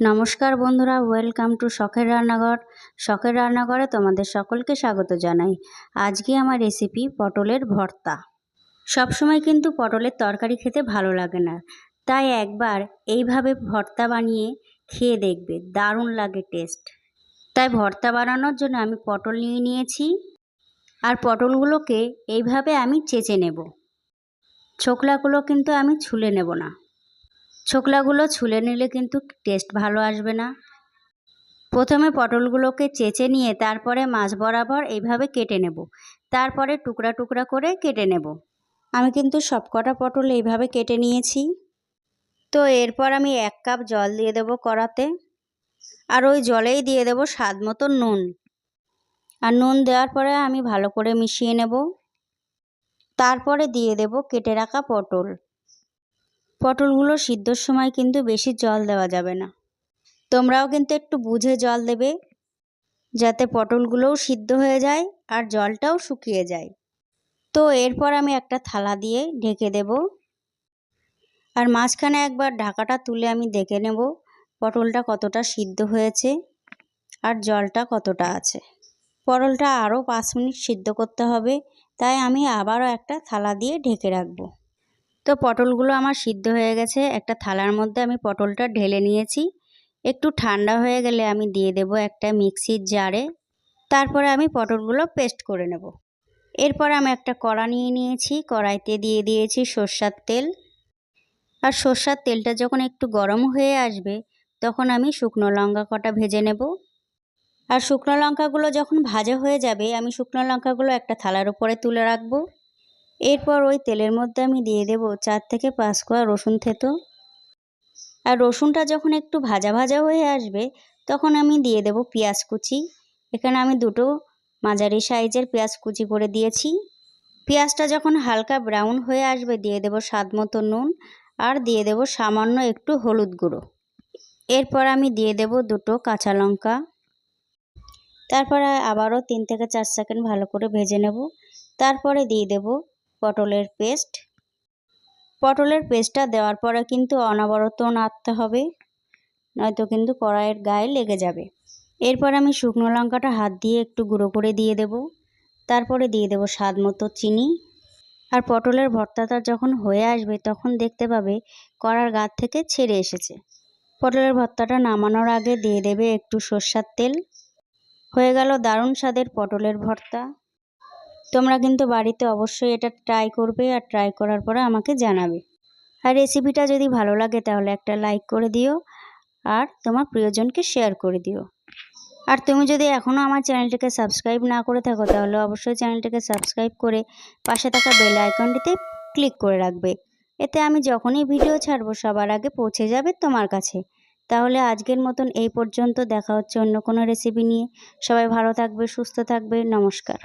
নমস্কার বন্ধুরা welcome to শখের রান্নাঘর। শখের রান্নাঘরে তোমাদের সকলকে স্বাগত জানাই। আজকে আমার রেসিপি পটলের ভর্তা। সবসময় কিন্তু পটলের তরকারি খেতে ভালো লাগে না। তাই একবার এইভাবে ভর্তা বানিয়ে খেয়ে দেখবে, দারুণ লাগে টেস্ট তাই ভর্তা বানানোর জন্য আমি পটল নিয়ে নিয়েছি। আর পটলগুলোকে এইভাবে আমি চেঁচে নেব। ছোকলাগুলো কিন্তু আমি ছুলে নেব না। ছোকলাগুলো ছুলে নিলে কিন্তু টেস্ট ভালো আসবে না। প্রথমে পটলগুলোকে চেঁচে নিয়ে তারপরে মাছ বরাবর এইভাবে কেটে নেব। তারপরে টুকরা টুকরা করে কেটে নেব। আমি কিন্তু সবকটা পটল এইভাবে কেটে নিয়েছি। তো এরপর আমি এক কাপ জল দিয়ে দেব কড়াতে। আর ওই জলেই দিয়ে দেব স্বাদ মতো নুন। আর নুন দেওয়ার পরে আমি ভালো করে মিশিয়ে নেব। তারপরে দিয়ে দেব কেটে রাখা পটল। পটলগুলো সিদ্ধর সময় কিন্তু বেশি জল দেওয়া যাবে না। তোমরাও কিন্তু একটু বুঝে জল দেবে, যাতে পটলগুলোও সিদ্ধ হয়ে যায় আর জলটাও শুকিয়ে যায়। তো এরপর আমি একটা থালা দিয়ে ঢেকে দেব। আর মাঝখানে একবার ঢাকাটা তুলে আমি দেখে নেব পটলটা কতটা সিদ্ধ হয়েছে আর জলটা কতটা আছে। পটলটা আরও পাঁচ মিনিট সিদ্ধ করতে হবে, তাই আমি আবারও একটা থালা দিয়ে ঢেকে রাখব। তো পটলগুলো আমার সিদ্ধ হয়ে গেছে। একটা থালার মধ্যে আমি পটলটা ঢেলে নিয়েছি। একটু ঠান্ডা হয়ে গেলে আমি দিয়ে দেব একটা মিক্সির জারে। তারপরে আমি পটলগুলো পেস্ট করে নেব। এরপর আমি একটা কড়া নিয়ে নিয়েছি। কড়াইতে দিয়ে দিয়েছি সর্ষার তেল। আর সর্ষার তেলটা যখন একটু গরম হয়ে আসবে, তখন আমি শুকনো লঙ্কা কটা ভেজে নেব। আর শুকনো লঙ্কাগুলো যখন ভাজা হয়ে যাবে, আমি শুকনো লঙ্কাগুলো একটা থালার উপরে তুলে রাখব। এরপর ওই তেলের মধ্যে আমি দিয়ে দেব চার থেকে পাঁচ কোয়া রসুন থেতো। আর রসুনটা যখন একটু ভাজা ভাজা হয়ে আসবে, তখন আমি দিয়ে দেব পেঁয়াজ কুচি। এখানে আমি দুটো মাঝারি সাইজের পেঁয়াজ কুচি করে দিয়েছি। পেঁয়াজটা যখন হালকা ব্রাউন হয়ে আসবে, দিয়ে দেব স্বাদ মতো নুন আর দিয়ে দেব সামান্য একটু হলুদ গুঁড়ো। এরপর আমি দিয়ে দেব দুটো কাঁচা লঙ্কা। তারপরে আবারও তিন থেকে চার সেকেন্ড ভালো করে ভেজে নেব। তারপরে দিয়ে দেব পটলের পেস্ট। পটলের পেস্টটা দেওয়ার পরে কিন্তু অনবরত নাড়তে হবে, নয়তো কিন্তু কড়াইয়ের গায়ে লেগে যাবে। এরপর আমি শুকনো লঙ্কাটা হাত দিয়ে একটু গুঁড়ো করে দিয়ে দেব। তারপরে দিয়ে দেব স্বাদ মতো চিনি। আর পটলের ভর্তাটা যখন হয়ে আসবে, তখন দেখতে পাবে কড়ার গা থেকে ছেড়ে এসেছে। পটলের ভর্তাটা নামানোর আগে দিয়ে দেবে একটু সর্ষার তেল। হয়ে গেল দারুণ স্বাদের পটলের ভর্তা। তোমরা কিন্তু বাড়িতে অবশ্যই এটা ট্রাই করবে আর ট্রাই করার পরে আমাকে জানাবে। আর রেসিপিটা যদি ভালো লাগে তাহলে একটা লাইক করে দিও আর তোমার প্রিয়জনকে শেয়ার করে দিও। আর তুমি যদি এখনও আমার চ্যানেলটিকে সাবস্ক্রাইব না করে থাকো তাহলে অবশ্যই চ্যানেলটিকে সাবস্ক্রাইব করে পাশে থাকা বেল আইকনটিতে ক্লিক করে রাখবে। এতে আমি যখনই ভিডিও ছাড়বো সবার আগে পৌঁছে যাবে তোমার কাছে। তাহলে আজকের মতন এই পর্যন্ত। দেখা হচ্ছে অন্য কোনো রেসিপি নিয়ে। সবাই ভালো থাকবে, সুস্থ থাকবে। নমস্কার।